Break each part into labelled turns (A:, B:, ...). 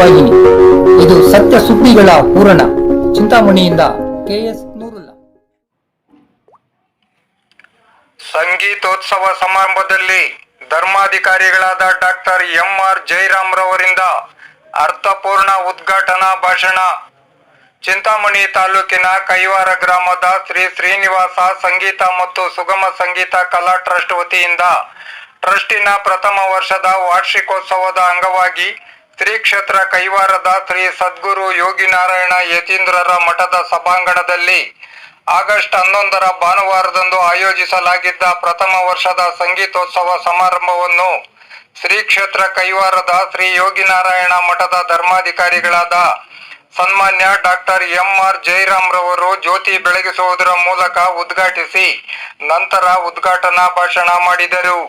A: ಸುದ್ದಿವಾಹಿನಿ ಇದು ಸತ್ಯ ಸುದ್ದಿಗಳ ಪೂರಣ ಚಿಂತಾಮಣಿಯಿಂದ ಕೆಎಸ್ ನೂರುಲ್ಲ.
B: ಸಂಗೀತೋತ್ಸವ ಸಮಾರಂಭದಲ್ಲಿ ಧರ್ಮಾಧಿಕಾರಿಗಳಾದ ಡಾಕ್ಟರ್ ಎಂ ಆರ್ ಜಯರಾಮ್ ರವರಿಂದ ಅರ್ಥಪೂರ್ಣ ಉದ್ಘಾಟನಾ ಭಾಷಣ. ಚಿಂತಾಮಣಿ ತಾಲೂಕಿನ ಕೈವಾರ ಗ್ರಾಮದ ಶ್ರೀ ಶ್ರೀನಿವಾಸ ಸಂಗೀತ ಮತ್ತು ಸುಗಮ ಸಂಗೀತ ಕಲಾ ಟ್ರಸ್ಟ್ ವತಿಯಿಂದ ಟ್ರಸ್ಟಿನ ಪ್ರಥಮ ವರ್ಷದ ವಾರ್ಷಿಕೋತ್ಸವದ ಅಂಗವಾಗಿ ಶ್ರೀ ಕ್ಷೇತ್ರ ಕೈವಾರದ ಶ್ರೀ ಸದ್ಗುರು ಯೋಗಿನಾರಾಯಣ ಯತೀಂದ್ರರ ಮಠದ ಸಭಾಂಗಣದಲ್ಲಿ ಆಗಸ್ಟ್ ಹನ್ನೊಂದರ ಭಾನುವಾರದಂದು ಆಯೋಜಿಸಲಾಗಿದ್ದ ಪ್ರಥಮ ವರ್ಷದ ಸಂಗೀತೋತ್ಸವ ಸಮಾರಂಭವನ್ನು ಶ್ರೀ ಕ್ಷೇತ್ರ ಕೈವಾರದ ಶ್ರೀ ಯೋಗಿನಾರಾಯಣ ಮಠದ ಧರ್ಮಾಧಿಕಾರಿಗಳಾದ ಸನ್ಮಾನ್ಯ ಡಾಕ್ಟರ್ ಎಂ ಆರ್ ಜಯರಾಮ್ ರವರು ಜ್ಯೋತಿ ಬೆಳಗಿಸುವುದರ ಮೂಲಕ ಉದ್ಘಾಟಿಸಿ ನಂತರ ಉದ್ಘಾಟನಾ ಭಾಷಣ ಮಾಡಿದರು.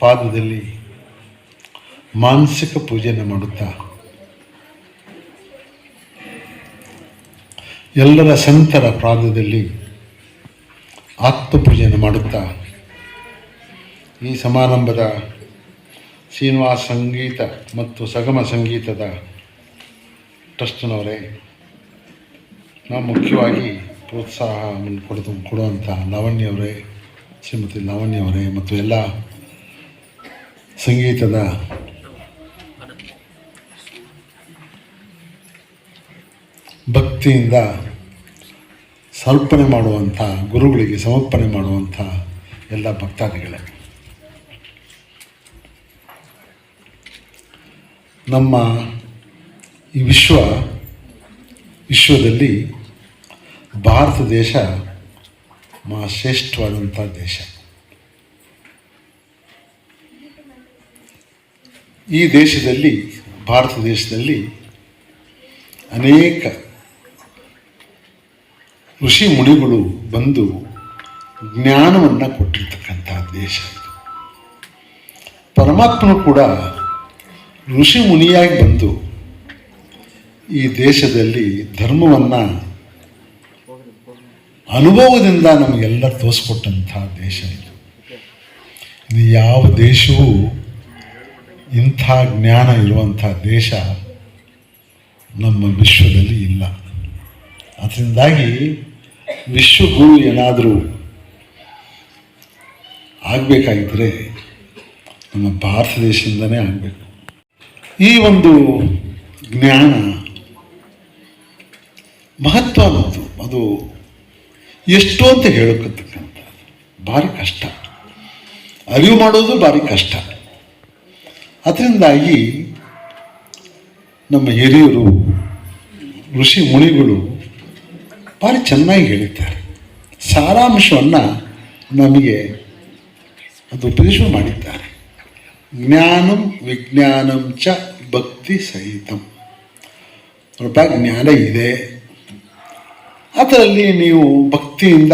C: ಪಾದದಲ್ಲಿ ಮಾನಸಿಕ ಪೂಜೆಯನ್ನು ಮಾಡುತ್ತಾ ಎಲ್ಲರ ಸಂತರ ಪಾದದಲ್ಲಿ ಆತ್ಮಪೂಜೆಯನ್ನು ಮಾಡುತ್ತಾ ಈ ಸಮಾರಂಭದ ಶ್ರೀನಿವಾಸ ಸಂಗೀತ ಮತ್ತು ಸಗಮ ಸಂಗೀತದ ಟ್ರಸ್ಟ್ನವರೇ, ನಾವು ಮುಖ್ಯವಾಗಿ ಪ್ರೋತ್ಸಾಹವನ್ನು ಕೊಡ್ತು ಕೊಡುವಂಥ ಲಾವಣ್ಯವರೇ ಶ್ರೀಮತಿ ಲಾವಣ್ಯವರೇ ಮತ್ತು ಎಲ್ಲ ಸಂಗೀತದ ಭಕ್ತಿಯಿಂದ ಸಮರ್ಪಣೆ ಮಾಡುವಂಥ, ಗುರುಗಳಿಗೆ ಸಮರ್ಪಣೆ ಮಾಡುವಂಥ ಎಲ್ಲ ಭಕ್ತಾದಿಗಳೇ. ನಮ್ಮ ಈ ವಿಶ್ವ, ವಿಶ್ವದಲ್ಲಿ ಭಾರತ ದೇಶ ಮಹಾ ಶ್ರೇಷ್ಠವಾದಂಥ ದೇಶ. ಈ ದೇಶದಲ್ಲಿ, ಭಾರತ ದೇಶದಲ್ಲಿ ಅನೇಕ ಋಷಿ ಮುನಿಗಳು ಬಂದು ಜ್ಞಾನವನ್ನು ಕೊಟ್ಟಿರ್ತಕ್ಕಂಥ ದೇಶ ಇದು. ಪರಮಾತ್ಮನು ಕೂಡ ಋಷಿ ಮುನಿಯಾಗಿ ಬಂದು ಈ ದೇಶದಲ್ಲಿ ಧರ್ಮವನ್ನು ಅನುಭವದಿಂದ ನಮಗೆಲ್ಲ ತೋರಿಸ್ಕೊಟ್ಟಂಥ ದೇಶ ಇದು. ಇದು ಯಾವ ದೇಶವೂ ಇಂಥ ಜ್ಞಾನ ಇರುವಂಥ ದೇಶ ನಮ್ಮ ವಿಶ್ವದಲ್ಲಿ ಇಲ್ಲ. ಅದರಿಂದಾಗಿ ವಿಶ್ವಗುರು ಏನಾದರೂ ಆಗಬೇಕಾಗಿದ್ದರೆ ನಮ್ಮ ಭಾರತ ದೇಶದಿಂದನೇ ಆಗಬೇಕು. ಈ ಒಂದು ಜ್ಞಾನ ಮಹತ್ವ ಅದು ಎಷ್ಟು ಅಂತ ಹೇಳಕ್ಕಂತಕ್ಕಂಥ ಭಾರಿ ಕಷ್ಟ. ಅರಿವು ಮಾಡೋದು ಭಾರಿ ಕಷ್ಟ. ಅದರಿಂದಾಗಿ ನಮ್ಮ ಹಿರಿಯರು, ಋಷಿ ಮುನಿಗಳು ಭಾರಿ ಚೆನ್ನಾಗಿ ಹೇಳಿದ್ದಾರೆ. ಸಾರಾಂಶವನ್ನು ನಮಗೆ ಅದು ಉಪದೇಶ ಮಾಡಿದ್ದಾರೆ. ಜ್ಞಾನಂ ವಿಜ್ಞಾನಂ ಚ ಭಕ್ತಿ ಸಹಿತಂ. ಸ್ವಲ್ಪ ಜ್ಞಾನ ಇದೆ. ಅದರಲ್ಲಿ ನೀವು ಭಕ್ತಿಯಿಂದ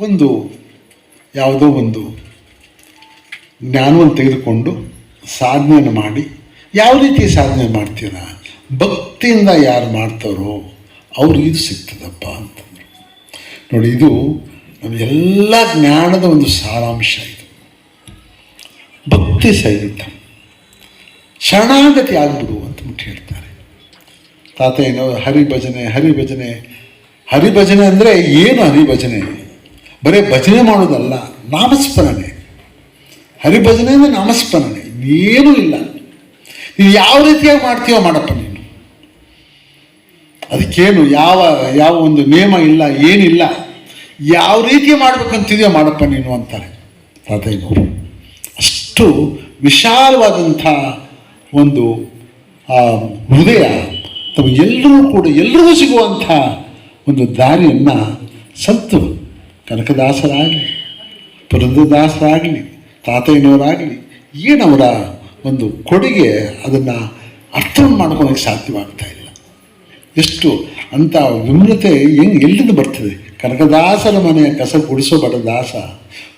C: ಒಂದು ಯಾವುದೋ ಒಂದು ಜ್ಞಾನವನ್ನು ತೆಗೆದುಕೊಂಡು ಸಾಧನೆಯನ್ನು ಮಾಡಿ. ಯಾವ ರೀತಿ ಸಾಧನೆ ಮಾಡ್ತೀರಾ? ಭಕ್ತಿಯಿಂದ ಯಾರು ಮಾಡ್ತಾರೋ ಅವ್ರಿಗೆ ಇದು ಸಿಗ್ತದಪ್ಪ ಅಂತಂದರು. ನೋಡಿ, ಇದು ನಮ್ಮ ಎಲ್ಲ ಜ್ಞಾನದ ಒಂದು ಸಾರಾಂಶ ಇದು. ಭಕ್ತಿ ಸಹಿತ. ಶರಣಾಗತಿ ಆಗ್ಬಿಡು ಮುಟ್ಟಿ ಹೇಳ್ತಾರೆ. ತಾತ ಏನೋ ಹರಿಭಜನೆ ಹರಿಭಜನೆ. ಹರಿಭಜನೆ ಅಂದರೆ ಏನು ಹರಿಭಜನೆ? ಬರೀ ಭಜನೆ ಮಾಡೋದಲ್ಲ, ನಾಮಸ್ಮರಣೆ. ಹರಿಭಜನೆ ಅಂದರೆ ನಾಮಸ್ಮರಣೆ. ಏನೂ ಇಲ್ಲ. ನೀವು ಯಾವ ರೀತಿಯಾಗಿ ಮಾಡ್ತೀಯೋ ಮಾಡಪ್ಪ ನೀನು. ಅದಕ್ಕೇನು ಯಾವ ಯಾವ ಒಂದು ನಿಯಮ ಇಲ್ಲ, ಏನಿಲ್ಲ. ಯಾವ ರೀತಿ ಮಾಡಬೇಕಂತಿದೆಯೋ ಮಾಡಪ್ಪ ನೀನು ಅಂತಾರೆ ತಾತಯ್ಯನವರು ಅಷ್ಟು ವಿಶಾಲವಾದಂಥ ಒಂದು ಹೃದಯ ತಮ್ಮ ಎಲ್ಲರೂ ಕೂಡ, ಎಲ್ರಿಗೂ ಸಿಗುವಂಥ ಒಂದು ದಾರಿಯನ್ನು ಸಂತು ಕನಕದಾಸರಾಗಲಿ, ಪುರಂದರದಾಸರಾಗಲಿ, ತಾತಯ್ಯನವರಾಗಲಿ ಏನವರ ಒಂದು ಕೊಡುಗೆ ಅದನ್ನು ಅರ್ಥ ಮಾಡ್ಕೊಳಕ್ಕೆ ಸಾಧ್ಯವಾಗ್ತಾ ಇಲ್ಲ. ಎಷ್ಟು ಅಂಥ ವಿಮ್ರತೆ ಹೆಂಗೆ ಎಲ್ಲಿಂದ ಬರ್ತದೆ? ಕನಕದಾಸರ ಮನೆಯ ಕಸ ಗುಡಿಸೋ ಬಡ ದಾಸ,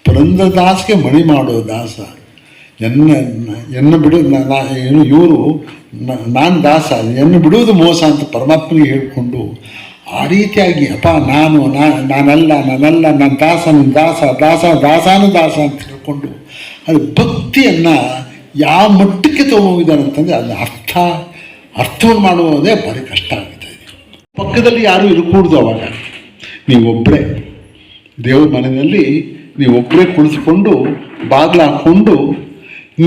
C: ಪುರಂದರದಾಸ್ಗೆ ಮಣಿ ಮಾಡೋ ದಾಸ, ಎನ್ನ ಎನ್ನ ಬಿಡು ಏನು, ಇವರು ನಾನು ದಾಸ, ಎನ್ನ ಬಿಡುವುದು ಮೋಸ ಅಂತ ಪರಮಾತ್ಮನಿಗೆ ಹೇಳಿಕೊಂಡು ಆ ರೀತಿಯಾಗಿ, ಅಪ್ಪ, ನಾನು ನಾನಲ್ಲ ನಾನಲ್ಲ ನನ್ನ ದಾಸ ನನ್ನ ದಾಸ ದಾಸ, ದಾಸಾನು ದಾಸ ಅಂತ ಹೇಳ್ಕೊಂಡು ಅದು ಭಕ್ತಿಯನ್ನು ಯಾವ ಮಟ್ಟಕ್ಕೆ ತಗೊಂಡಿದ್ದಾರೆ ಅಂತಂದರೆ ಅದು ಅರ್ಥ, ಅರ್ಥವನ್ನು ಮಾಡುವುದೇ ಭಾರಿ ಕಷ್ಟ ಆಗುತ್ತೆ ಪಕ್ಕದಲ್ಲಿ ಯಾರೂ ಇರಕೂಡ್ದು ಅವಾಗ. ನೀವೊಬ್ಬರೇ ದೇವ್ರ ಮನೆಯಲ್ಲಿ ನೀವೊಬ್ಬರೇ ಕುಳಿತುಕೊಂಡು ಬಾಗಿಲು ಹಾಕ್ಕೊಂಡು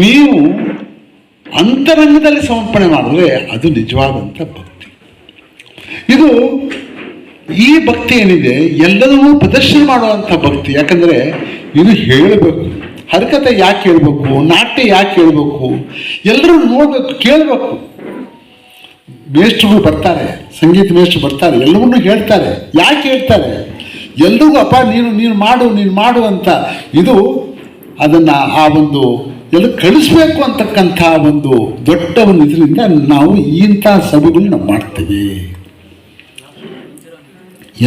C: ನೀವು ಅಂತರಂಗದಲ್ಲಿ ಸಮರ್ಪಣೆ ಮಾಡಿದ್ರೆ ಅದು ನಿಜವಾದಂಥ ಭಕ್ತಿ. ಇದು ಈ ಭಕ್ತಿ ಏನಿದೆ ಎಲ್ಲದನ್ನೂ ಪ್ರದರ್ಶನ ಮಾಡುವಂಥ ಭಕ್ತಿ. ಯಾಕಂದರೆ ಇದು ಹೇಳಬೇಕು. ಹರಕತೆ ಯಾಕೆ ಹೇಳ್ಬೇಕು? ನಾಟ್ಯ ಯಾಕೆ ಹೇಳ್ಬೇಕು? ಎಲ್ಲರೂ ನೋಡಬೇಕು, ಕೇಳಬೇಕು. ಮೇಷ್ಟ್ರು ಬರ್ತಾರೆ, ಸಂಗೀತ ಮೇಷ್ಟ್ರು ಬರ್ತಾರೆ, ಎಲ್ಲವನ್ನು ಹೇಳ್ತಾರೆ. ಯಾಕೆ ಹೇಳ್ತಾರೆ? ಎಲ್ರಿಗೂ ಅಪ್ಪ, ನೀನು ನೀನು ಮಾಡು ನೀನು ಮಾಡು ಅಂತ ಇದು ಅದನ್ನು ಆ ಒಂದು ಎಲ್ಲ ಕಳಿಸ್ಬೇಕು ಅಂತಕ್ಕಂಥ ಒಂದು ದೊಡ್ಡ ಒಂದು ಇದರಿಂದ ನಾವು ಇಂಥ ಸಭೆಗಳನ್ನ ಮಾಡ್ತೀವಿ.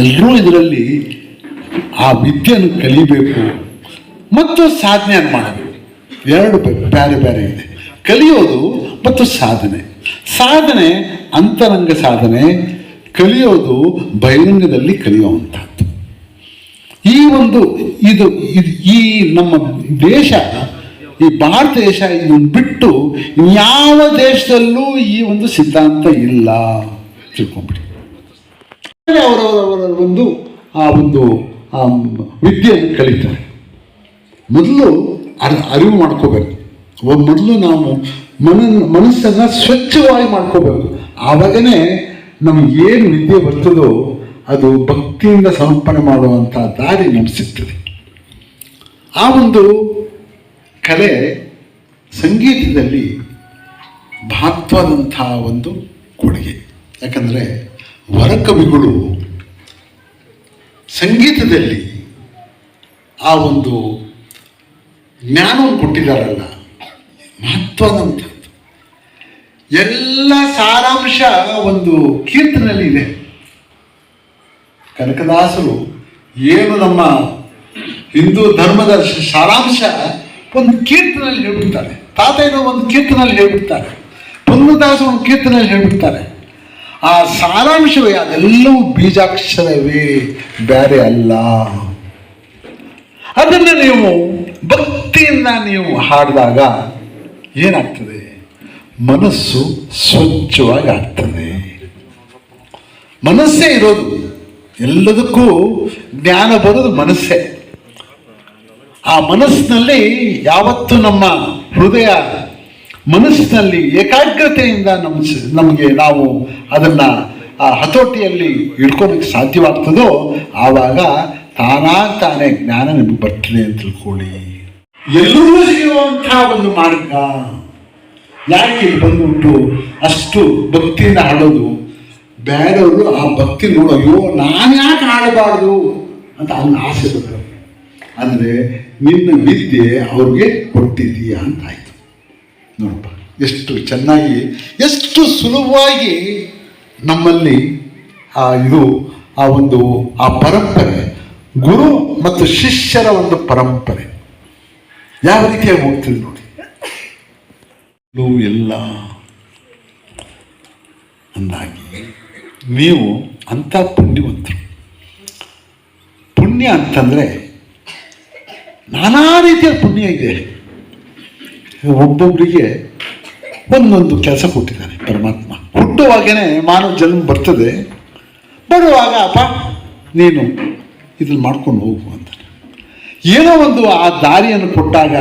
C: ಎಲ್ಲರೂ ಇದರಲ್ಲಿ ಆ ವಿದ್ಯೆಯನ್ನು ಕಲಿಬೇಕು. ಮತ್ತು ಸಾಧನೆಯನ್ನು ಮಾಡೋದು. ಎರಡು ಬೇರೆ ಬೇರೆ ಇದೆ. ಕಲಿಯೋದು ಮತ್ತು ಸಾಧನೆ. ಸಾಧನೆ ಅಂತರಂಗ ಸಾಧನೆ, ಕಲಿಯೋದು ಬಹಿರಂಗದಲ್ಲಿ ಕಲಿಯುವಂಥದ್ದು. ಈ ಒಂದು ಇದು ಇದು ಈ ನಮ್ಮ ದೇಶ, ಈ ಭಾರತ ದೇಶ ಇದನ್ನು ಬಿಟ್ಟು ಯಾವ ದೇಶದಲ್ಲೂ ಈ ಒಂದು ಸಿದ್ಧಾಂತ ಇಲ್ಲ. ತಿಳ್ಕೊಂಬಿಡಿ. ಅವರವರವರ ಒಂದು, ಆ ಒಂದು ವಿದ್ಯೆಯನ್ನು ಕಲಿತಾರೆ. ಮೊದಲು ಅರ್ ಅರಿವು ಮಾಡ್ಕೋಬೇಕು. ಮೊದಲು ನಾವು ಮನ ಮನಸ್ಸನ್ನು ಸ್ವಚ್ಛವಾಗಿ ಮಾಡ್ಕೋಬೇಕು. ಆವಾಗನೇ ನಮ್ಗೆ ಏನು ವಿದ್ಯೆ ಬರ್ತದೋ ಅದು ಭಕ್ತಿಯಿಂದ ಸಮರ್ಪಣೆ ಮಾಡುವಂಥ ದಾರಿ ನಮ್ಗೆ ಸಿಗ್ತದೆ. ಆ ಒಂದು ಕಲೆ ಸಂಗೀತದಲ್ಲಿ ಮಹತ್ವದಂಥ ಒಂದು ಕೊಡುಗೆ. ಯಾಕಂದರೆ ವರಕವಿಗಳು ಸಂಗೀತದಲ್ಲಿ ಆ ಒಂದು ಜ್ಞಾನವನ್ನು ಕೊಟ್ಟಿದ್ದಾರಲ್ಲ. ಮಹತ್ವದಂಥದ್ದು ಎಲ್ಲ ಸಾರಾಂಶ ಒಂದು ಕೀರ್ತನಲ್ಲಿ ಇದೆ. ಕನಕದಾಸರು ಏನು ನಮ್ಮ ಹಿಂದೂ ಧರ್ಮದ ಸಾರಾಂಶ ಒಂದು ಕೀರ್ತನಲ್ಲಿ ಹೇಳ್ಬಿಡ್ತಾರೆ. ತಾತಯ್ಯನೋ ಒಂದು ಕೀರ್ತನಲ್ಲಿ ಹೇಳ್ಬಿಡ್ತಾರೆ. ಪುನ್ನದಾಸ ಒಂದು ಕೀರ್ತನಲ್ಲಿ ಹೇಳ್ಬಿಡ್ತಾರೆ. ಆ ಸಾರಾಂಶವೇ, ಅದೆಲ್ಲವೂ ಬೀಜಾಕ್ಷರವೇ, ಬೇರೆ ಅಲ್ಲ. ಅದನ್ನು ನೀವು ಭಕ್ತಿಯಿಂದ ನೀವು ಹಾಡಿದಾಗ ಏನಾಗ್ತದೆ? ಮನಸ್ಸು ಸ್ವಚ್ಛವಾಗಿ ಆಗ್ತದೆ. ಮನಸ್ಸೇ ಇರೋದು. ಎಲ್ಲದಕ್ಕೂ ಜ್ಞಾನ ಬರೋದು ಮನಸ್ಸೇ. ಆ ಮನಸ್ಸಿನಲ್ಲಿ ಯಾವತ್ತು ನಮ್ಮ ಹೃದಯ ಮನಸ್ಸಿನಲ್ಲಿ ಏಕಾಗ್ರತೆಯಿಂದ ನಮ್ಮ ನಮಗೆ ನಾವು ಅದನ್ನ ಆ ಹತೋಟಿಯಲ್ಲಿ ಇಟ್ಕೊಳಕ್ಕೆ ಸಾಧ್ಯವಾಗ್ತದೋ, ಆವಾಗ ತಾನಾಗ ತಾನೇ ಜ್ಞಾನ ನಿಮಗೆ ಬರ್ತದೆ ಅಂತ ತಿಳ್ಕೊಳ್ಳಿ. ಎಲ್ಲರಿಗೂ ಸಿಗುವಂತಹ ಒಂದು ಮಾರ್ಗ. ಯಾಕೆ ಇಲ್ಲಿ ಬಂದ್ಬಿಟ್ಟು ಅಷ್ಟು ಭಕ್ತಿಯಿಂದ ಆಡೋದು ಬೇರೆಯವರು ಆ ಭಕ್ತಿ ನೋಡೋ, ಅಯ್ಯೋ, ನಾನು ಯಾಕೆ ಆಡಬಾರ್ದು ಅಂತ ಅವನ ಆಸೆ ಬರ್ತದೆ ಅಂದರೆ ನಿನ್ನ ವಿದ್ಯೆ ಅವ್ರಿಗೆ ಕೊಟ್ಟಿದ್ದೀಯಾ ಅಂತ ಆಯಿತು. ನೋಡಪ್ಪ, ಎಷ್ಟು ಚೆನ್ನಾಗಿ, ಎಷ್ಟು ಸುಲಭವಾಗಿ ನಮ್ಮಲ್ಲಿ ಆ ಇದು, ಆ ಒಂದು, ಆ ಪರಂಪರೆ, ಗುರು ಮತ್ತು ಶಿಷ್ಯರ ಒಂದು ಪರಂಪರೆ. ಯಾವ ರೀತಿಯಾಗಿ ಹೋಗ್ತೀವಿ ನೋಡಿ ಎಲ್ಲ ಅಂದಾಗಿ ನೀವು ಅಂಥ ಪುಣ್ಯವಂತರು. ಪುಣ್ಯ ಅಂತಂದರೆ ನಾನಾ ರೀತಿಯ ಪುಣ್ಯ ಇದೆ. ಒಬ್ಬೊಬ್ಬರಿಗೆ ಒಂದೊಂದು ಕೆಲಸ ಕೊಟ್ಟಿದ್ದಾನೆ ಪರಮಾತ್ಮ. ಹುಟ್ಟುವಾಗೇ ಮಾನವ ಜನ್ಮ ಬರ್ತದೆ. ಬರುವಾಗ, ಅಪ್ಪ, ನೀನು ಇದನ್ನು ಮಾಡ್ಕೊಂಡು ಹೋಗು ಅಂತಾನೆ ಏನೋ ಒಂದು ಆ ದಾರಿಯನ್ನು ಕೊಟ್ಟಾಗ,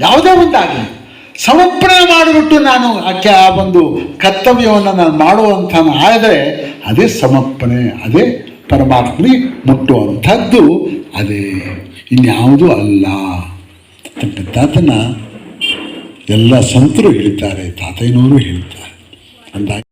C: ಯಾವುದೇ ಆಗ ಸಮರ್ಪಣೆ ಮಾಡಿಬಿಟ್ಟು ನಾನು ಆಕೆ ಆ ಒಂದು ಕರ್ತವ್ಯವನ್ನು ನಾನು ಮಾಡುವಂಥ ಆದರೆ, ಅದೇ ಸಮರ್ಪಣೆ, ಅದೇ ಪರಮಾತ್ಮನಿಗೆ ಮುಟ್ಟುವಂಥದ್ದು ಅದೇ, ಇನ್ಯಾವುದೂ ಅಲ್ಲ. ತಾತನ ಎಲ್ಲ ಸಂತರು ಹೇಳ್ತಾರೆ ತಾತಯ್ಯನವರು ಹೇಳ್ತಾರೆ ಅಂದಾಗ